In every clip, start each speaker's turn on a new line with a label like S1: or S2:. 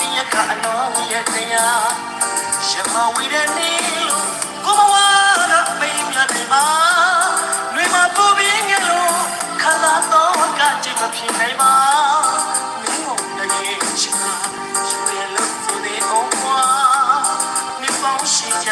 S1: တည်းကအလုံးရဲ့တရားရှမဝီတဲ့နေလို့ကိုမဝါရပိမြတ်နေမှာလွေမပူပြီးငယ်လို့ခလာတော့ကကြည့်မဖြစ်နိုင်ပါမင်းတို့တကယ်ချစ်တာယူရလို့ဆိုတဲ့အောင်မမြပေါင်းရှိကြ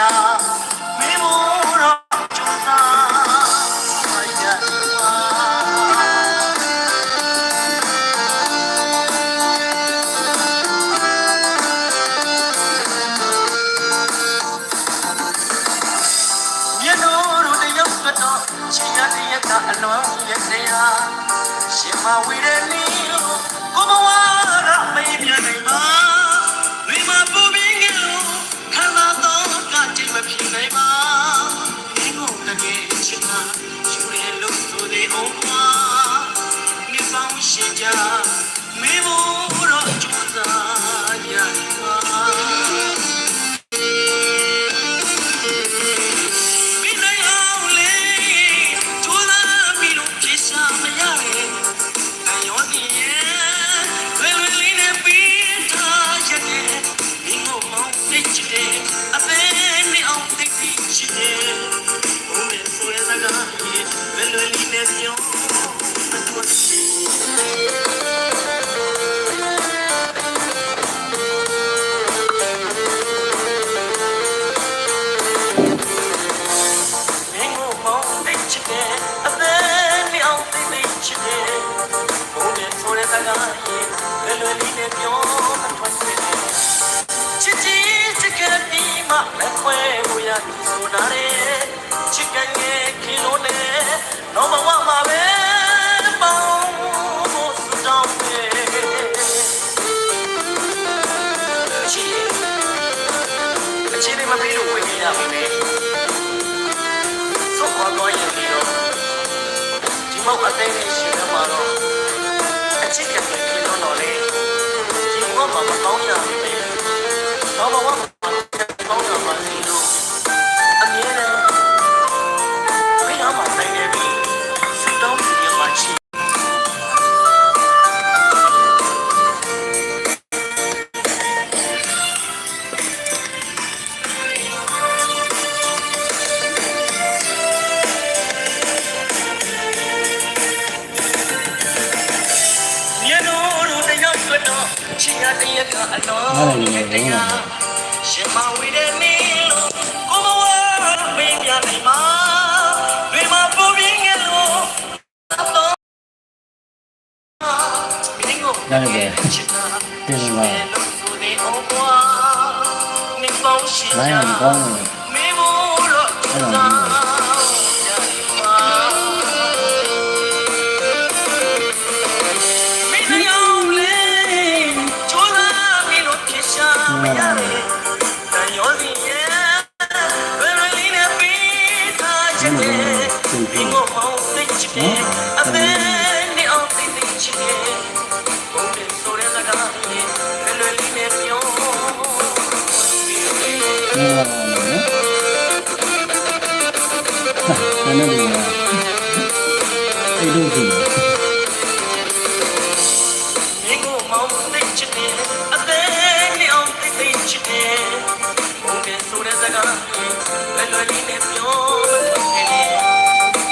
S1: ကိုရဆိုတာလေချစ်ကန်ရဲ့ခီလိုနဲ့တော့မဝမှာပဲပေါင်းဖို့စတောင်းနေချစ်အချင်းလေးမပြီးလို့ဝင်ရပါမယ်ဆုံးသွားသွားရင်ဒီတော့ဒီမောက်အသေးလေးရှိနေမှာတော့အချစ်ကလေးကလုံးတော့လေဒီဘောမှာမကောင်းရဘူးလေတော့ဘောမှာကော င်းငယ်လို့တော့မင်းကိုချစ်တာတင်ပါလို့ဆိုတဲ့အောင်ကွာမင်းပေါင်းရှိ
S2: လိုင်းအောင်ကောင်းတယ်
S1: မင်းမို့တော့
S2: အဲ့ဒါ
S1: အဲ့လို
S2: ကြည့်
S1: မင်းကိုမောင်းသိချစ်တယ်အသေးနဲ့အောင်သိသိချစ်တယ်ဘုံတဲ့ဆိုတဲ့စကားလေးဘယ်လိုလေးနဲ့ပြောမလို့ခဲ့တယ်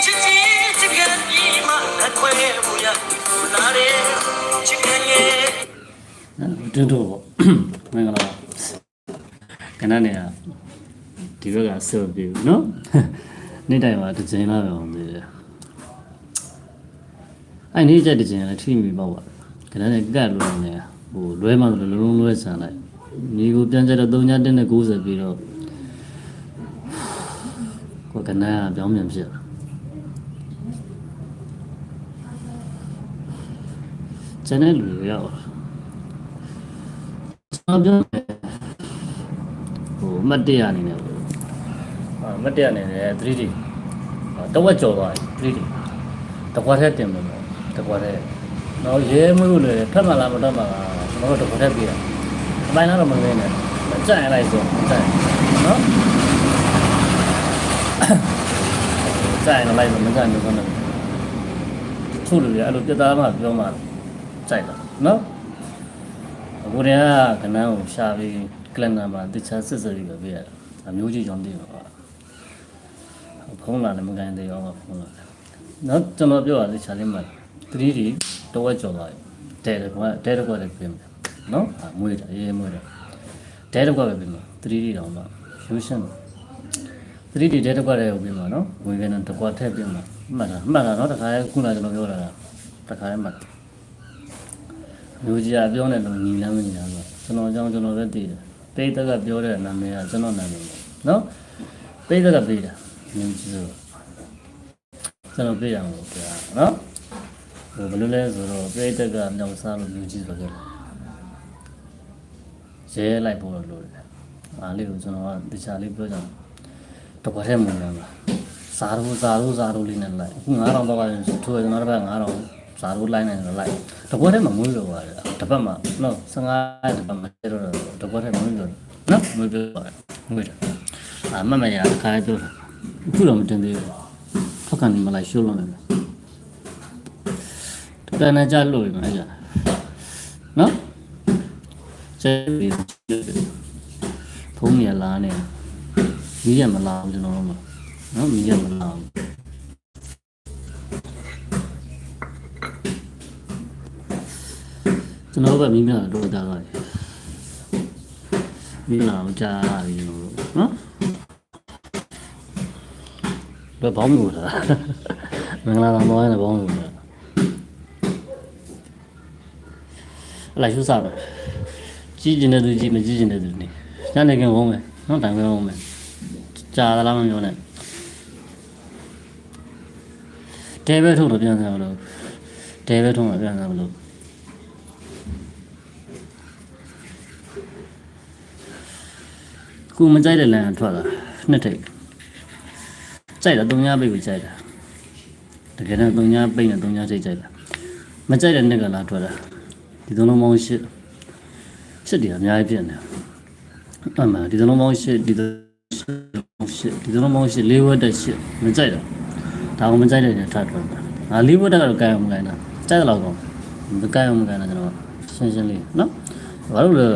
S1: ချစ်ချစ်ချစ်ကပြီးမှလက်ခွဲဖို့ရလာတယ်ချစ်ခင်ရဲ့
S2: နော်တွန်းတော့မင်္ဂလာခဏနေဒီဘက်ကဆော့ပြီနော်နေ့တိုင်းမှာတစ်ချိန်လာပဲအောင်သေးတယ် အဲ့နေ့ချက်တစ်ချိန်လည်းထိမိပေါ့ပါခဏနေကတ်လို့နေဟိုလွဲမှဆိုလုံးလုံးလွဲဆန်လိုက်ညီကိုပြန်ကြတော့3ညတင်းနဲ့90ပြီးတော့ကိုကနာပြောင်းပြန်ဖြစ်ကျန်တဲ့လူတွေရောက်ကျွန်တော်ပြောတယ်ဟိုအမတ်တရအနေနဲ့ပေါ့အာအမတ်တရအနေနဲ့ 3D ဟောတဝက်ကျော်သွားပြီ 3D တကွာထက်တင်မယ်ပေါ့ တကွာထက်တော့ရဲမွေးလို့လေဖက်မှလားမတော့မှလားကျွန်တော်တို့တကွာထက်ပြရအပိုင်းတော့မလင်းနဲ့မကြိုက်လိုက်ဆိုမကြိုက်နော်ကြိုက်လိုက်ဆိုမကြိုက်ဘူးဆိုတော့သူ့လူတွေအဲ့လိုပြတ်သားမှပြောမှကြိုက်တာနော်ဟအခုတည်းကခဏကိုရှာပြီးကလန်နာမှာတခြားစစ်စရီပဲပြရတာအမျိုးကြီးကြောင့်တည်မှာပါဖုန်းလာလည်းမကန်သေးအောင်ဖုန်းလာနော်ကျွန်တော်ပြောရသေးချာလေးမှာ 3D တော့ဝက်ကြော်သွားတယ်တဲတကွာတဲတကွာလည်းပြင်မယ်နော်အမွေးတာရေးမွေးတာတဲတကွာပဲပြင်မှာ 3D တော့မှ fusion 3D တဲတကွာလည်းပြင်မှာနော်ဝင်ကနေတကွာထည့်ပြင်မှာမှတ်တာမှတ်တာနော်တခါလဲခုနကကျွန်တော်ပြောတာတခါလဲမှတ်မျိုးကြီးကပြောနေလို့ညီလမ်းမညီလမ်းဆိုကျွန်တော်အကြောင်းကျွန်တော်လည်းသိတယ်ပိတ်သက်ကပြောတဲ့နာမည်ကကျွန်တော်နာမည်နော်ပိတ်သက်ကပေးတာမျိုးကြီးဆိုကျွန်တော်ပြရအောင်လို့ပြောနော်ဟို ဘယ်လိုလဲဆိုတော့ပြိတ္တကမြောက်စားလို့မြူကြီးဆိုခဲ့တယ်ရဲလိုက်ဖို့တော့လိုတယ်အားလေးကိုကျွန်တော်ကတခြားလေးပြောကြတယ်တကွာထဲမှာလာစားလို့စားလို့စားလို့လေးနဲ့လိုက်အခု9000တော့ကထိုးကျွန်တော်တစ်ပတ်9000စားလို့လိုက်နေတော့လိုက်တကွာထဲမှာမွေးလို့ပါတယ်တစ်ပတ်မှာနော်15တစ်ပတ်မှာကျတော့တကွာထဲမွေးလို့နော်မွေးပြောပါတယ်မွေးတယ်အာမမရခါပြောတာအခုတော့မတင်သေးဘူးဖက်ကနေမလိုက်ရှိုးလို့နေတယ် တန်နေကြလို့ရမှာကြာနော်ကျေးဇူးဖုန်းရလာနေမီးရမလာဘူးကျွန်တော်တို့မှာနော်မီးရမလာဘူးကျွန်တော်ကမီးမလာတော့တာတော့မီးလာတော့ကြာပြီကျွန်တော်တို့နော်ဘယ်ဘောင်းမျိုးလားမင်္ဂလာဆောင်တော့ရတယ်ဘောင်းမျိုးလား အဲ့လာရှုစားပဲကြီးကျင်တဲ့သူကြီးမကြီးကျင်တဲ့သူနေညနေခင်းဝုန်းမယ်နော်တိုင်ပဲဝုန်းမယ်ကြာသလားမပြောနဲ့တဲပဲထုတ်တော့ပြန်စားမလို့တဲပဲထုတ်တော့ပြန်စားမလို့ခုမကြိုက်တဲ့လမ်းကထွက်လာနှစ်ထိပ်ကြိုက်တာတုံညာပိတ်ကိုကြိုက်တာတကယ်တော့တုံညာပိတ်နဲ့တုံညာထိပ်ကြိုက်တာမကြိုက်တဲ့နှစ်ကလာထွက်လာ ဒီသုံးလုံးပေါင်းရှစ်ရှစ်တည်းအများကြီးဖြစ်နေတယ်အမှန်ဒီသုံးလုံးပေါင်းရှစ်ဒီသုံးလုံးရှစ်ဒီသုံးလုံးပေါင်းရှစ်လေးဝက်တက်ရှစ်မကြိုက်တော့ဒါကမကြိုက်တဲ့နေထားတော့ငါလေးဝက်တက်ကတော့ကြိုက်အောင်မကိုင်းတာကြိုက်တော့ကောမကြိုက်အောင်မကိုင်းတာကျွန်တော်ရှင်းရှင်းလေးနော်ဘာလို့လဲ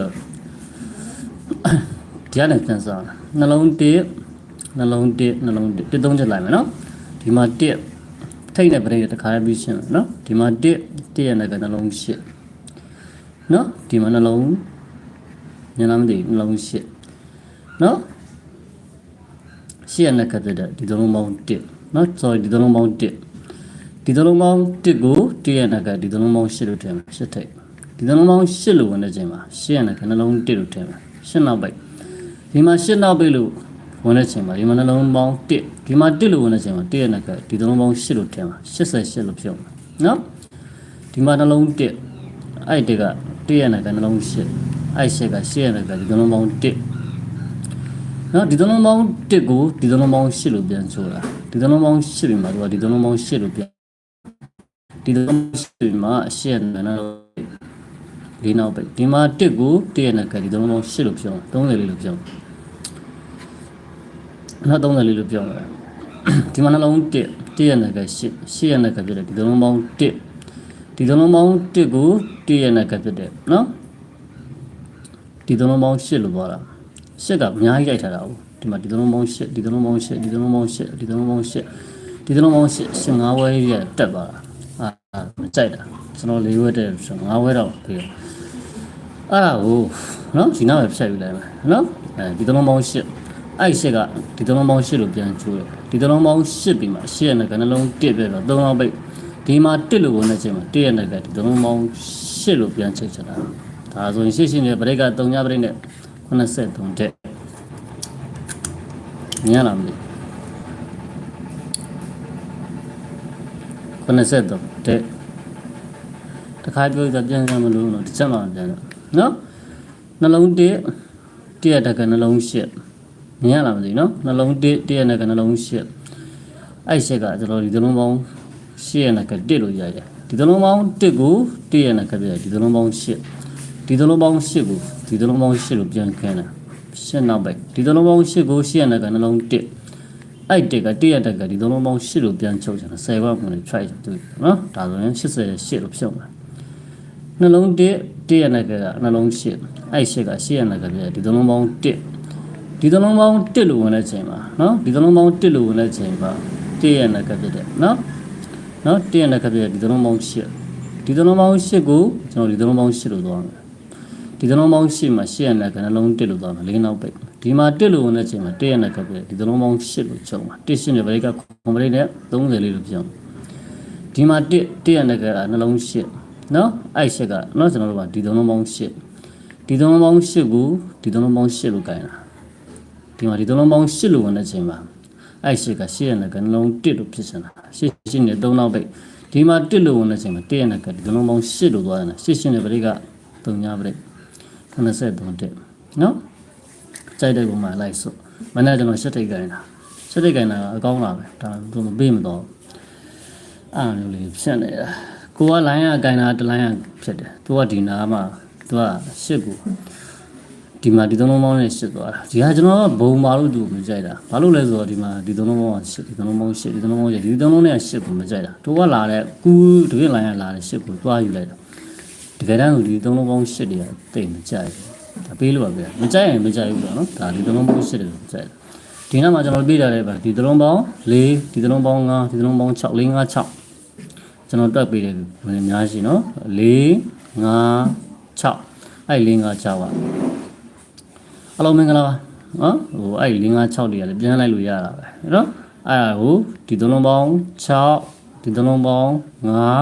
S2: ဒီကနေပြန်စားနှလုံးတစ်နှလုံးတစ်နှလုံးတစ်တစ်သုံးချက်လိုက်မယ်နော်ဒီမှာတစ်ထိတ်တဲ့ပရိတ်တစ်ခါပြီးရှင်းမယ်နော်ဒီမှာတစ်တစ်ရဲ့ကနှလုံးရှစ် နော်ဒီမှာနှလုံးညလားမသိနှလုံးရှစ်နော်ရှစ်ရနဲ့ခတ်တဲ့ဒီသလုံးပေါင်းတစ်နော် sorry ဒီသလုံးပေါင်းတစ်ဒီသလုံးပေါင်းတစ်ကိုတစ်ရနဲ့ခတ်ဒီသလုံးပေါင်းရှစ်လို့ထည့်မှာရှစ်ထိပ်ဒီသလုံးပေါင်းရှစ်လို့ဝင်တဲ့ချိန်မှာရှစ်ရနဲ့ခတ်နှလုံးတစ်လို့ထည့်မှာရှစ်နောက်ပိုက်ဒီမှာရှစ်နောက်ပိုက်လို့ဝင်တဲ့ချိန်မှာဒီမှာနှလုံးပေါင်း1ဒီမှာ1လို့ဝင်တဲ့ချိန်မှာ1ရဲ့နှက်ကဒီနှလုံးပေါင်း8လို့ထင်ပါ88လို့ဖြစ်အောင်နော်ဒီမှာနှလုံး1အဲ့တက်က 1ရဲ့နဲ့ပဲနှလုံး8အဲ့8က8ရဲ့နဲ့ပဲဒီနှလုံးပေါင်း1နော်ဒီနှလုံးပေါင်း1ကိုဒီနှလုံးပေါင်း8လို့ပြန်ဆိုတာဒီနှလုံးပေါင်း8ပြီးမှသူကဒီနှလုံးပေါင်း8လို့ပြန်ဒီနှလုံး8ပြီးမှ8ရဲ့နဲ့နှလုံးဒီနောက်ပဲဒီမှာ1ကို1ရဲ့နဲ့ကဒီနှလုံးပေါင်း8လို့ပြော30လေးလို့ပြောနော်30လေးလို့ပြောတယ်ဒီမှာနှလုံး1 1ရဲ့နဲ့က8 8ရဲ့နဲ့ကပြတယ်ဒီနှလုံးပေါင်း1 ဒီသုံးလုံးပေါင်း1ကို1ရဲ့နဲ့ကဖြစ်တယ်နော်ဒီသုံးလုံးပေါင်း8လို့ပြောတာ8ကအများကြီးရိုက်ထားတာဟုတ်ဒီမှာဒီသုံးလုံးပေါင်း8ဒီသုံးလုံးပေါင်း8ဒီသုံးလုံးပေါင်း8ဒီသုံးလုံးပေါင်း8ဒီသုံးလုံးပေါင်း8 15ဝဲရတက်သွားတာအာမကြိုက်တာကျွန်တော်၄ဝဲတက်ဆို5ဝဲတော့ပြီးတော့အဲ့ဒါကိုနော်ဒီနောက်ပဲဖြတ်ယူလိုက်မယ်နော်အဲဒီသုံးလုံးပေါင်း8အဲ့ရှစ်ကဒီသုံးလုံးပေါင်း8လို့ပြန်ချိုးတယ်ဒီသုံးလုံးပေါင်း8ပြီးမှ8ရဲ့နဲ့ကနှလုံး1ပြည့်တော့3လောက်ပိတ် ဒီမှာ1လို့ဝင်တဲ့ချိန်မှာ1ရဲ့နဲ့ကဒီသုံးလုံးပေါင်း8လို့ပြန်ချိတ်ချတာဒါဆိုရင်ရှစ်ရှင်းနဲ့ဗရိတ်က3ညဗရိတ်နဲ့83တက်မြင်ရလားမသိ83တက်တခါပြောကြပြန်စမ်းမလို့တော့တစ်ချက်မှပြန်တော့နော်နှလုံး1တည့်ရတဲ့ကနှလုံး8မြင်ရလားမသိနော်နှလုံး1တည့်ရတဲ့ကနှလုံး8အဲ့ရှက်ကကျွန်တော်ဒီသလုံးပေါင်း 8ရနဲ့က1လို့ရရတယ်ဒီသလုံးပေါင်း1ကို1ရနဲ့ကပြရဒီသလုံးပေါင်း8ဒီသလုံးပေါင်း8ကိုဒီသလုံးပေါင်း8လို့ပြန်ခင်းတာရှင်းနောက်ပဲဒီသလုံးပေါင်း8ကို8ရနဲ့ကနှလုံး1အဲ့တက်က1ရတက်ကဒီသလုံးပေါင်း8လို့ပြန်ချုပ်ချင်တာ10ဘက်မှလည်း try တူနော်ဒါဆိုရင်88လို့ဖြုတ်မှာနှလုံးတစ်တစ်ရနဲ့ကနှလုံးရှစ်အဲ့ရှစ်ကရှစ်ရနဲ့ကပြဒီသလုံးပေါင်းတစ်ဒီသလုံးပေါင်းတစ်လို့ဝင်တဲ့ချိန်မှာနော်ဒီသလုံးပေါင်းတစ်လို့ဝင်တဲ့ချိန်မှာတစ်ရနဲ့ကပြတဲ့နော် နော်တစ်ရနဲ့ကပြဒီသလုံးပေါင်းရှစ်ဒီသလုံးပေါင်းရှစ်ကိုကျွန်တော်ဒီသလုံးပေါင်းရှစ်လို့သွားမယ်ဒီသလုံးပေါင်းရှစ်မှာရှစ်ရနဲ့ကနှလုံးတစ်လို့သွားမယ်လေးနောက်ပိတ်ဒီမှာတစ်လို့ဝင်တဲ့ချိန်မှာတစ်ရနဲ့ကပြဒီသလုံးပေါင်းရှစ်လို့ချုပ်မှာတစ်ရှစ်နဲ့ဗရိတ်ကကွန်ပလိတ်နဲ့30လေးလို့ပြောင်းဒီမှာတစ်တစ်ရတဲ့ကနှလုံးရှစ်နော်အဲ့ရှစ်ကနော်ကျွန်တော်တို့ကဒီသုံးလုံးပေါင်းရှစ်ဒီသုံးလုံးပေါင်းရှစ်ကိုဒီသုံးလုံးပေါင်းရှစ်လို့ကြိုင်တာဒီမှာဒီသုံးလုံးပေါင်းရှစ်လို့ဝင်တဲ့ချိန်မှာ အဲ့ရှစ်ကရှစ်ရတဲ့ကနှလုံးတစ်လို့ဖြစ်နေတာရှစ်ရှစ်နဲ့သုံးနောက်ပိတ်ဒီမှာတစ်လို့ဝင်တဲ့ချိန်မှာတစ်ရတဲ့ကဒီသုံးလုံးပေါင်းရှစ်လို့သွားတယ်ရှစ်ရှစ်နဲ့ပရိကသုံးညာပရိ93တက်နော်ကြိုက်တဲ့ပုံမှာလိုက်စို့မနေ့ကျွန်တော်ရှစ်ထိတ်ကြိုင်တာရှစ်ထိတ်ကြိုင်တာကအကောင်းလာပဲဒါသူမပေးမတော့အဲ့လိုလေးဖြစ်နေတာကိုကလိုင်းရအကင်တာတလိုင်းရဖြစ်တယ်သူကဒီနာမှာသူကရှစ်ကို ဒီမှာဒီသုံးလုံးပေါင်းနဲ့ရှစ်သွားတာဒီဟာကျွန်တော်ကဘုံပါလို့သူမကြိုက်တာဘာလို့လဲဆိုတော့ဒီမှာဒီသုံးလုံးပေါင်းကရှစ်ဒီသုံးလုံးပေါင်းရှစ်ဒီသုံးလုံးပေါင်းရှစ်ဒီသုံးလုံးနဲ့ရှစ်ကိုမကြိုက်တာသူကလာတဲ့ကူတကယ်လိုင်းရလာတဲ့ရှစ်ကိုတွားယူလိုက်တာတကယ်တမ်းဒီသုံးလုံးပေါင်းရှစ်တွေကတိတ်မကြိုက်ဘူးဒါပေးလို့ပါဗျာမကြိုက်ရင်မကြိုက်ဘူးပေါ့နော်ဒါဒီသုံးလုံးပေါင်းရှစ်တွေကိုကြိုက်တယ်ဒီနောက်မှာကျွန်တော်ပြထားတဲ့ပါဒီသုံးလုံးပေါင်း၄ဒီသုံးလုံးပေါင်း၅ဒီသုံးလုံးပေါင်း6 4 5 6ကျွန်တော်တွက်ပေးတယ်ဝင်အများရှိနော်4 5 6အဲ့4 5 6ပါ အလုံးမင်္ဂလာပါနော်ဟိုအဲ့4 5 6တွေကလည်းပြန်လိုက်လို့ရတာပဲနော်အဲ့ဒါကိုဒီသုံးလုံးပေါင်း6ဒီသုံးလုံးပေါင်း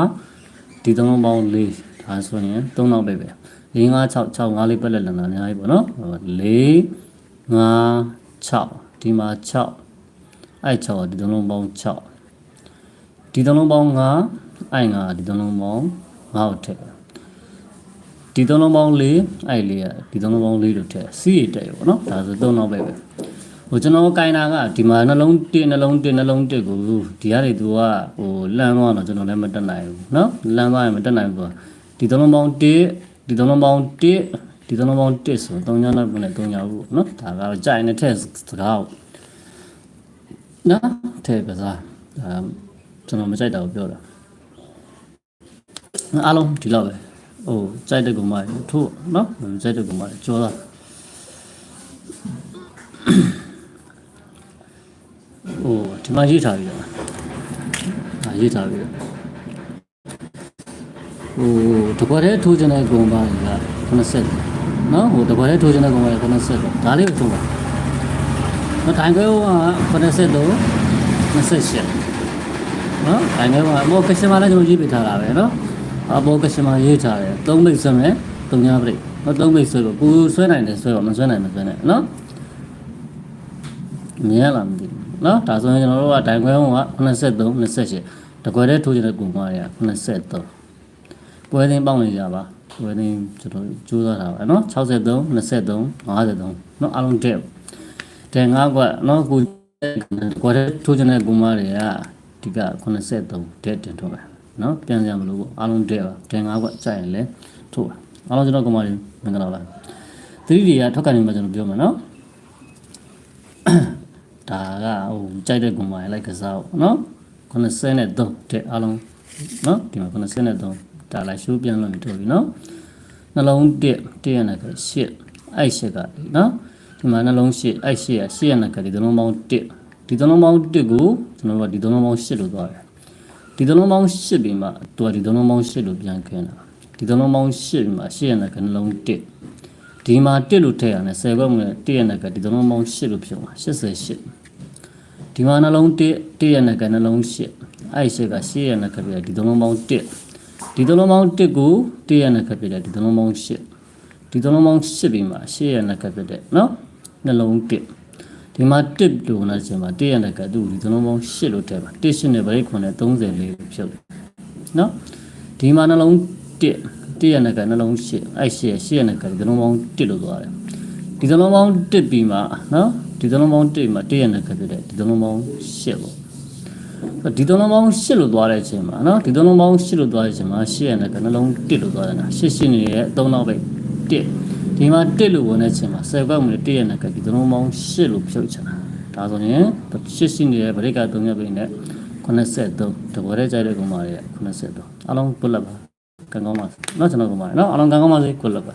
S2: 5ဒီသုံးလုံးပေါင်း4ဒါဆိုရင်3နောက်ပဲပဲ4 5 6 6 5လေးပက်လက်လန်တာအများကြီးပေါ့နော်4 5 6ဒီမှာ6အဲ့6ကဒီသုံးလုံးပေါင်း6ဒီသုံးလုံးပေါင်း5အဲ့ငါဒီသုံးလုံးပေါင်းငါ့ကိုထည့် ဒီသုံးလုံးပေါင်း၄အဲ့လေးကဒီသုံးလုံးပေါင်း၄လို့ထည့်စီးရတက်ရပေါ့နော်ဒါဆိုသုံးတော့ပဲပဲဟိုကျွန်တော်ကင်တာကဒီမှာနှလုံးတစ်နှလုံးတစ်နှလုံးတစ်ကိုဒီကနေသူကဟိုလမ်းသွားတော့ကျွန်တော်လည်းမတက်နိုင်ဘူးနော်လမ်းသွားရင်မတက်နိုင်ဘူးဒီသုံးလုံးပေါင်းတစ်ဒီသုံးလုံးပေါင်းတစ်ဒီသုံးလုံးပေါင်းတစ်ဆို၃ညနောက်နဲ့၃ညဘူးနော်ဒါကတော့ကြိုင်နဲ့ထည့်စကားကိုနော်ထည့်ကစားဒါကျွန်တော်မကြိုက်တာကိုပြောတာအားလုံးဒီလောက်ပဲ ဟိုကြိုက်တဲ့ကောင်မတွေထို့နော်ကြိုက်တဲ့ကောင်မတွေကြောတာဟိုဒီမှာရေးထားပြီလားအာရေးထားပြီလားဟိုတကွက်တဲ့ထိုးချင်တဲ့ကောင်မတွေက90နော်ဟိုတကွက်တဲ့ထိုးချင်တဲ့ကောင်မတွေ90ဒါလေးကိုထိုးပါနော်ထိုင်ခွဲက90တော့28နော်ထိုင်ခွဲကမောကစတမာလည်းကျွန်တော်ရေးပေးထားတာပဲနော် အဘောကရှင်မရေးထားတယ်သုံးမိတ်ဆွဲမယ်သုံးညာပြိနော်သုံးမိတ်ဆွဲလို့ကိုဆွဲနိုင်တယ်ဆွဲတော့မဆွဲနိုင်မဆွဲနဲ့နော်မြင်ရလားမသိဘူးနော်ဒါဆိုရင်ကျွန်တော်တို့ကဒိုင်ခွဲဟောက83 28တကွယ်တဲ့ထိုးချင်တဲ့ကုန်မတွေက83ပွဲသိမ်းပေါင်းနေကြပါပွဲသိမ်းကျွန်တော်ကြိုးစားတာပါနော်63 23 53နော်အလုံးတဲ့တဲ့ငါကနော်ကိုကွယ်တဲ့ထိုးချင်တဲ့ကုန်မတွေကဒီက83တဲ့တင်ထုတ်မယ် နော်ပြန်ကြမလို့ပေါ့အားလုံးတဲ့ပါတဲ့ငါးကွက်ကြိုက်ရင်လည်းထို့ပါအားလုံးကျွန်တော်ကမာရီမင်္ဂလာပါသတိတွေကထောက်ကန်နေမှာကျွန်တော်ပြောမှာနော်ဒါကဟိုကြိုက်တဲ့ကွန်မာရီလိုက်ကစားပေါ့နော်93တဲ့အားလုံးနော်ဒီမှာ93ဒါလိုက်ရှိုးပြန်လို့တို့ပြီနော်နှလုံးတစ်တစ်ရနဲ့ကရှစ်အဲ့ရှစ်ကနော်ဒီမှာနှလုံးရှစ်အဲ့ရှစ်ရရှစ်ရနဲ့ကဒီသလုံးပေါင်းတစ်ဒီသလုံးပေါင်းတစ်ကိုကျွန်တော်တို့ကဒီသလုံးပေါင်းရှစ်လို့သွားတယ် ဒီသလုံးပေါင်း၈ပြီးမှသူကဒီသလုံးပေါင်း၈လို့ပြန်ခင်းတာဒီသလုံးပေါင်း၈ပြီးမှ၈ရနဲ့ကနှလုံး1ဒီမှာ1လို့ထည့်ရတယ်10ဘက်မှာ1ရနဲ့ကဒီသလုံးပေါင်း8လို့ဖြစ်မှာ88ဒီမှာနှလုံး1 1ရနဲ့ကနှလုံး8အဲ့၈က8ရနဲ့ကပြဒီသလုံးပေါင်း1ဒီသလုံးပေါင်း1ကို1ရနဲ့ကပြတဲ့ဒီသလုံးပေါင်း8ဒီသလုံးပေါင်း8ပြီးမှ8ရနဲ့ကပြတဲ့နော်နှလုံး1 ဒီမှာတစ်လို့နာချင်မှာတစ်ရတဲ့ကသူ့ဒီသလုံးပေါင်း8လို့ထည့်ပါတစ်8နဲ့ဗရိတ်ခွန်နဲ့34လို့ဖြုတ်တယ်နော်ဒီမှာနှလုံး1တစ်ရတဲ့ကနှလုံး8အဲ့8 8ရတဲ့ကဒီသလုံးပေါင်း1လို့သွားတယ်ဒီသလုံးပေါင်း1ပြီးမှနော်ဒီသလုံးပေါင်း1မှာတစ်ရတဲ့ကပြတဲ့ဒီသလုံးပေါင်း8ပေါ့ဒီသလုံးပေါင်း8လို့သွားတဲ့အချိန်မှာနော်ဒီသလုံးပေါင်း8လို့သွားတဲ့အချိန်မှာ8ရတဲ့ကနှလုံး1လို့သွားတယ်နော်8 8နေရဲ့3နောက်ပဲ1 ဒီမှာ1လို့ဝင်တဲ့ချိန်မှာဆယ်ကောက်မလို့1ရနဲ့ကပ်ပြီးသလုံးပေါင်း8လို့ဖြုတ်ချတာဒါဆိုရင်8ရှိနေတဲ့ဗရိက3ရပ်ပိနဲ့83တဘောတဲ့ကြိုက်တဲ့ကုမာရဲ့83အားလုံးကုလပ်ပါကံကောင်းပါနော်ကျွန်တော်ကုမာနော်အားလုံးကံကောင်းပါစေကုလပ်ပါ